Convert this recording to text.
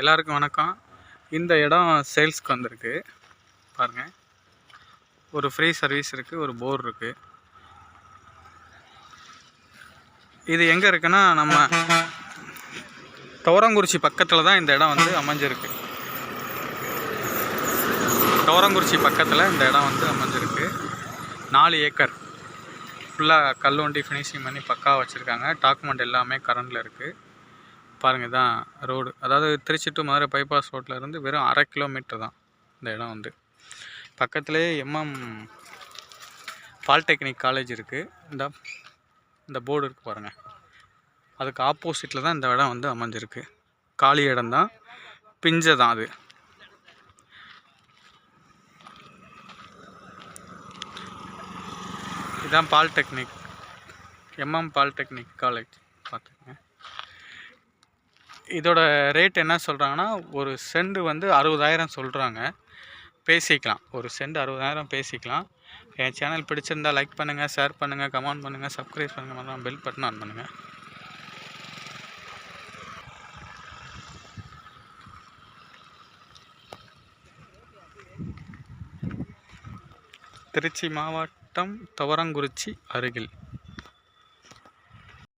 எல்லாருக்கும் வணக்கம். இந்த இடம் சேல்ஸ்க்கு வந்திருக்கு. பாருங்கள் ஒரு ஃப்ரீ சர்வீஸ் இருக்குது ஒரு போர் இருக்குது இது எங்கே இருக்குன்னா நம்ம துவரங்குறிச்சி பக்கத்தில் தான் இந்த இடம் வந்து அமைஞ்சிருக்கு. துவரங்குறிச்சி பக்கத்தில் இந்த இடம் வந்து அமைஞ்சிருக்கு. நாலு ஏக்கர். ஃபுல்லாக கல் வண்டி ஃபினிஷிங் பண்ணி பக்காவாக வச்சுருக்காங்க. டாக்குமெண்ட் எல்லாமே கரண்டில் இருக்குது பாருங்கள் இதான் ரோடு. அதாவது திருச்சி டு மதுரை பைபாஸ் ரோட்டில் இருந்து வெறும் அரை கிலோமீட்டர் தான் இந்த இடம் வந்து. பக்கத்துலேயே எம்எம் பாலிடெக்னிக் காலேஜ் இருக்குது இந்த இந்த போர்டு இருக்குது பாருங்கள் அதுக்கு ஆப்போசிட்டில் தான் இந்த இடம் வந்து அமைஞ்சிருக்கு. காலி இடம் தான். பிஞ்சை தான் அது. இதுதான் பாலிடெக்னிக் எம்எம் பாலிடெக்னிக் காலேஜ் பார்த்துக்கங்க. இதோட ரேட் என்ன சொல்கிறாங்கன்னா ஒரு செண்டு வந்து அறுபதாயிரம் சொல்கிறாங்க பேசிக்கலாம். ஒரு செண்டு அறுபதாயிரம் பேசிக்கலாம். என் சேனல் பிடிச்சிருந்தா லைக் பண்ணுங்கள் ஷேர் பண்ணுங்கள் கமெண்ட் பண்ணுங்கள் சப்ஸ்கிரைப் பண்ணுங்கள் பெல் பட்டன் ஆன் பண்ணுங்கள் திருச்சி மாவட்டம் துவரங்குறிச்சி அருகில்.